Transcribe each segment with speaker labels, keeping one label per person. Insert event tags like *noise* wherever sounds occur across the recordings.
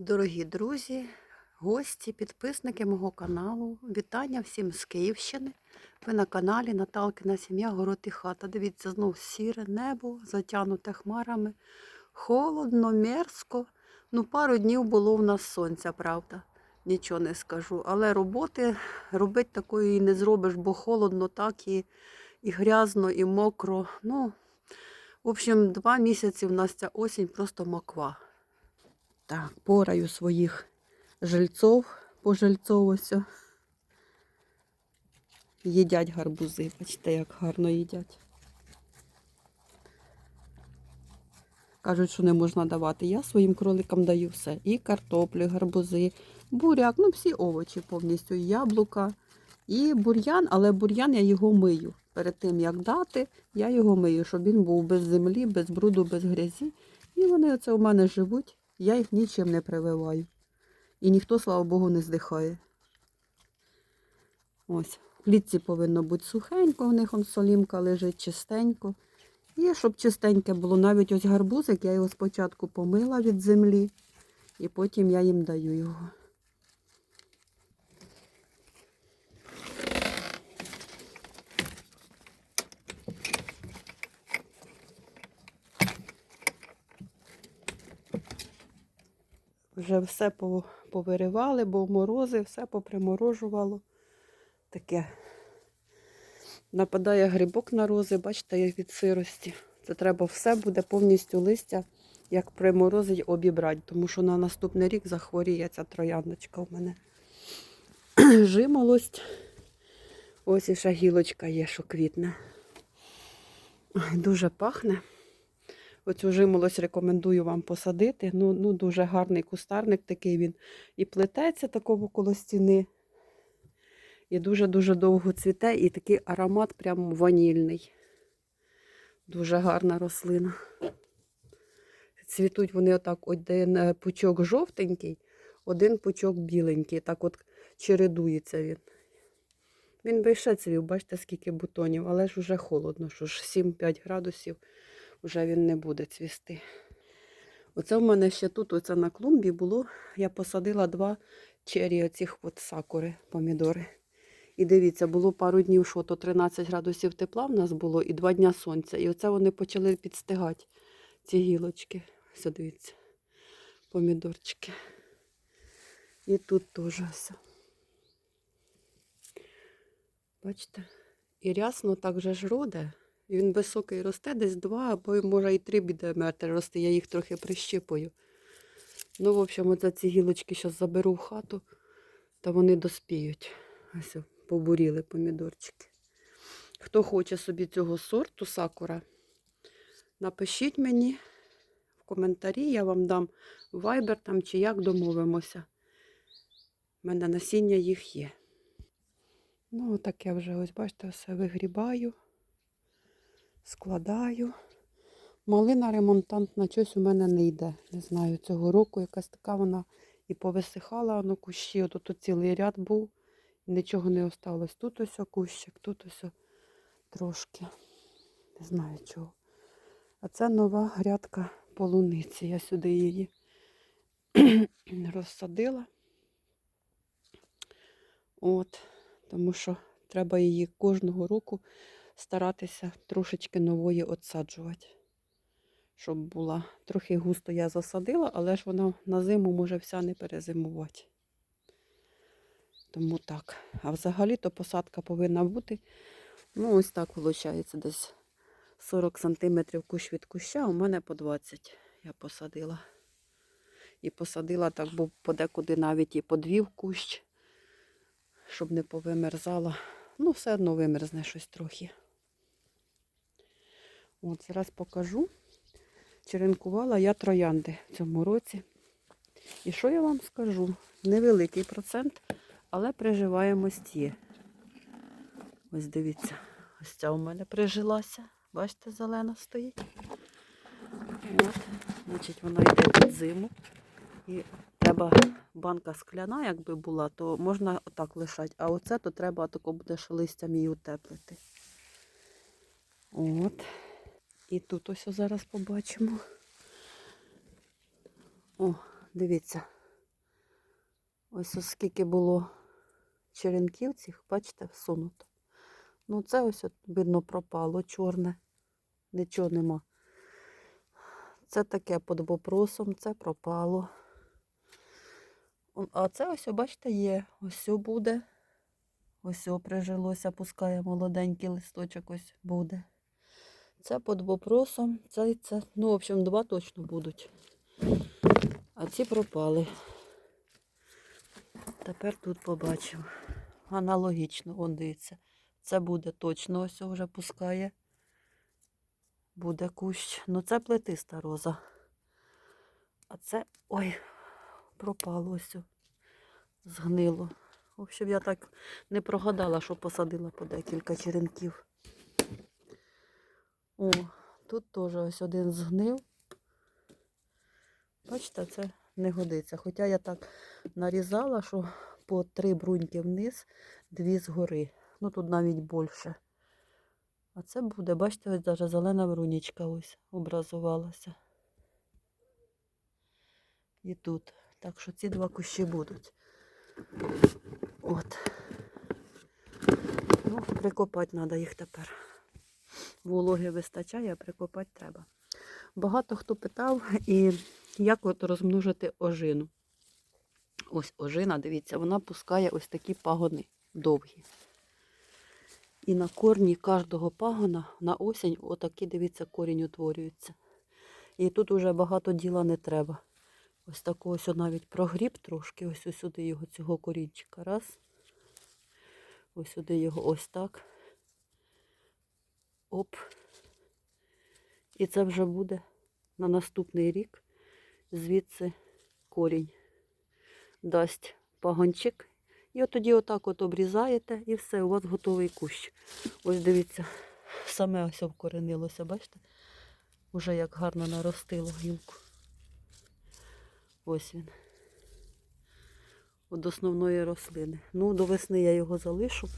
Speaker 1: Дорогі друзі, гості, підписники мого каналу. Вітання всім з Київщини. Ви на каналі Наталкина сім'я Город і хата. Дивіться, знов сіре небо, затягнуте хмарами. Холодно, мерзко. Ну, пару днів було в нас сонця, правда. Нічого не скажу. Але роботи робити такої не зробиш, бо холодно, так і, і грязно, і мокро. Ну, в общем, два місяці в нас ця осінь просто моква. Так, пораю своїх жильцов по жильцов ось. Їдять гарбузи. Бачите, як гарно їдять. Кажуть, що не можна давати. Я своїм кроликам даю все. І картоплю, і гарбузи, буряк, ну всі овочі повністю. І яблука, і бур'ян, але бур'ян я його мию. Перед тим, як дати, я його мию, щоб він був без землі, без бруду, без грязі. І вони оце у мене живуть. Я їх нічим не прививаю. І ніхто, слава Богу, не здихає. Ось, в клітці повинно бути сухенько, у них он солімка лежить чистенько. І щоб чистеньке було, навіть ось гарбузик, я його спочатку помила від землі, і потім я їм даю його. Вже все повиривали, бо морози, все поприморожувало. Таке. Нападає грибок на рози, бачите, як від сирості. Це треба все буде повністю листя, як приморозить, обібрати, тому що на наступний рік захворіє ця трояндочка у мене. *clears throat* Жимолость. Ось і ще гілочка є, що квітне. Дуже пахне. Оцю жимолость рекомендую вам посадити. Ну, ну дуже гарний кустарник такий він. І плететься такого коло стіни. І дуже-дуже довго цвіте, і такий аромат прямо ванільний. Дуже гарна рослина. Цвітуть вони отак, один е, пучок жовтенький, один пучок біленький. Так от чередується він. Він би ще цвів, бачите, скільки бутонів, але ж уже холодно, що ж 7-5 градусів вже він не буде цвісти. Оце в мене ще тут, оце на клумбі було, я посадила два чері оцих от сакури, помідори. І дивіться, було пару днів, що то 13 градусів тепла в нас було і два дня сонця. І оце вони почали підстигати, ці гілочки. Ось дивіться, помідорчики. І тут теж все. Бачите? І рясно так вже ж роде. Він високий росте, десь два, або може і три буде рости. Я їх трохи прищипую. Ну, в общем, оце ці гілочки зараз заберу в хату, та вони доспіють. Ось побуріли помідорчики. Хто хоче собі цього сорту сакура, напишіть мені в коментарі, я вам дам вайбер там чи як домовимося. У мене насіння їх є. Ну, так я вже ось, бачите, все вигрібаю, складаю. Малина ремонтантна щось у мене не йде. Не знаю, цього року якась така вона і повисихала воно кущі. От тут цілий ряд був, і нічого не осталось. Тут ось кущик, тут ось трошки. Не знаю чого. А це нова грядка полуниці. Я сюди її *clears throat* розсадила. От, тому що треба її кожного року старатися трошечки нової отсаджувати. Щоб була трохи густо я засадила, але ж вона на зиму може вся не перезимувати. Тому так. А взагалі-то посадка повинна бути. Ну, ось так виходить, десь 40 см кущ від куща, у мене по 20 я посадила. І посадила так, бо подекуди навіть і подвів кущ, щоб не повимерзала. Ну, все одно вимерзне щось трохи. От, зараз покажу. Черенкувала я троянди в цьому році. І що я вам скажу? Невеликий процент, але приживаємость є. Ось дивіться, ось ця у мене прижилася. Бачите, зелена стоїть. От, значить, вона йде під зиму. І треба банка скляна, якби була, то можна отак лишати. А оце то треба тако буде ще листям її утеплити. От. І тут ось зараз побачимо. О, дивіться, Ось ось скільки було черенків цих, бачите, всунуто. Ну, це ось от, видно пропало чорне. Нічого нема. Це таке під вопросом, це пропало. А це ось, бачите, є. Ось буде. Ось прижилося, пускає молоденький листочок ось буде. Це під вопросом, це це. Ну, в общем, два точно будуть. А ці пропали. Тепер тут побачимо. Аналогічно, он дивіться. Це буде точно ось вже пускає. Буде кущ. Ну це плетиста роза. А це. Ой, пропало ось. Згнило. В общем, я так не прогадала, що посадила по декілька черенків. О, тут теж ось один згнив. Бачите, це не годиться. Хоча я так нарізала, що по три бруньки вниз, дві згори. Ну тут навіть більше. А це буде, бачите, ось навіть зелена брунічка ось образувалася. І тут. Так що ці два кущі будуть. От. Ну, прикопати треба їх тепер. Вологи вистачає, а прикопати треба. Багато хто питав, і як от розмножити ожину. Ось ожина, дивіться, вона пускає ось такі пагони довгі. І на корні кожного пагона на осінь отакий, дивіться, корінь утворюється. І тут уже багато діла не треба. Ось такого ось навіть прогріб трошки, ось сюди його цього корінчика. Раз. Ось сюди його ось так. Оп. І це вже буде на наступний рік звідси корінь дасть пагончик. І от тоді отак от обрізаєте і все, у вас готовий кущ. Ось дивіться, саме ось обкоренилося, бачите? Уже як гарно наростило гілку. Ось він. От основної рослини. Ну, до весни я його залишу,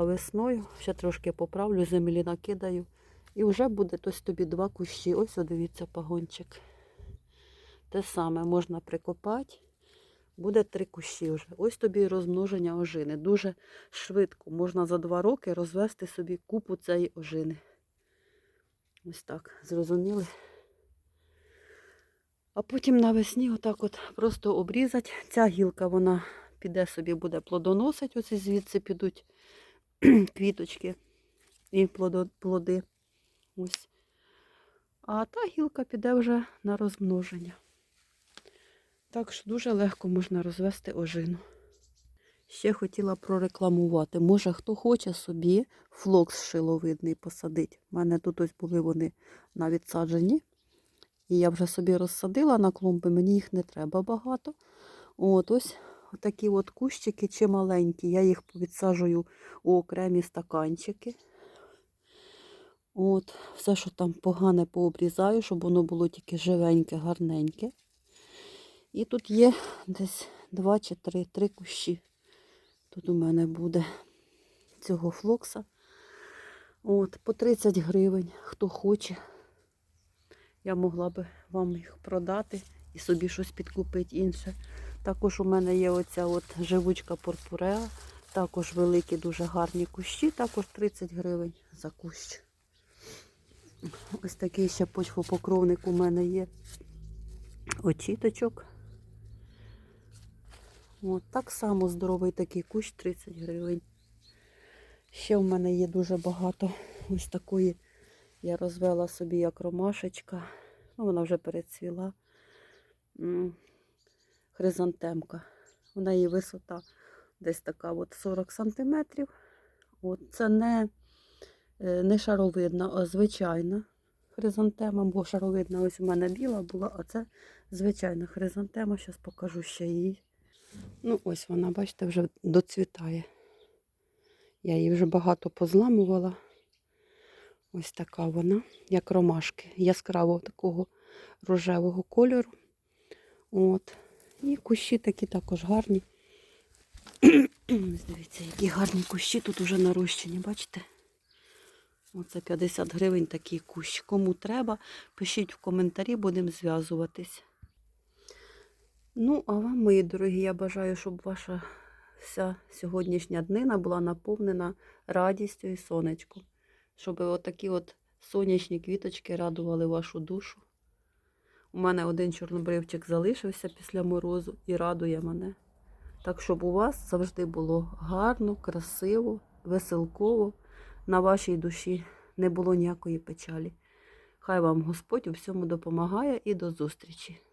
Speaker 1: а весною ще трошки поправлю, землі накидаю. І вже буде ось тобі два кущі. Ось, дивіться, пагончик. Те саме можна прикопати. Буде три кущі вже. Ось тобі розмноження ожини. Дуже швидко. Можна за два роки розвести собі купу цієї ожини. Ось так, зрозуміли? А потім навесні отак от просто обрізати. Ця гілка, вона піде собі, буде плодоносить. Ось і звідси підуть *clears throat* квіточки і плоди. Ось. А та гілка піде вже на розмноження. Так що дуже легко можна розвести ожину. Ще хотіла прорекламувати. Може, хто хоче собі флокс шиловидний посадити. У мене тут ось були вони на відсаджені. І я вже собі розсадила на клумби, мені їх не треба багато. От ось такі от кущики чи маленькі. Я їх відсаджую у окремі стаканчики. От, все, що там погане пообрізаю, щоб воно було тільки живеньке, гарненьке. І тут є десь два чи три, три кущі. Тут у мене буде цього флокса. От, по 30 гривень, хто хоче. Я могла би вам їх продати і собі щось підкупити інше. Також у мене є оця от живучка порпуреа. Також великі, дуже гарні кущі, також 30 гривень за кущ. Ось такий ще почвопокровник у мене є. Очіточок. От так само здоровий такий кущ 30 гривень. Ще в мене є дуже багато ось такої. Я розвела собі як ромашечка. Ну, вона вже перецвіла. Хризантемка. У неї висота десь така от 40 сантиметрів. От це не, е, не шаровидна, а звичайна хризантема, бо шаровидна ось у мене біла була, а це звичайна хризантема. Зараз покажу ще її. Ну, ось вона, бачите, вже доцвітає. Я її вже багато позламувала. Ось така вона, як ромашки, яскравого такого рожевого кольору. От. І кущі такі також гарні. Дивіться, які гарні кущі тут уже нарощені, бачите? Оце 50 гривень такий кущ. Кому треба, пишіть в коментарі, будемо зв'язуватись. Ну, а вам, мої дорогі, я бажаю, щоб ваша вся сьогоднішня днина була наповнена радістю і сонечком. Щоб отакі от сонячні квіточки радували вашу душу. У мене один чорнобривчик залишився після морозу і радує мене. Так, щоб у вас завжди було гарно, красиво, веселково, на вашій душі не було ніякої печалі. Хай вам Господь у всьому допомагає і до зустрічі!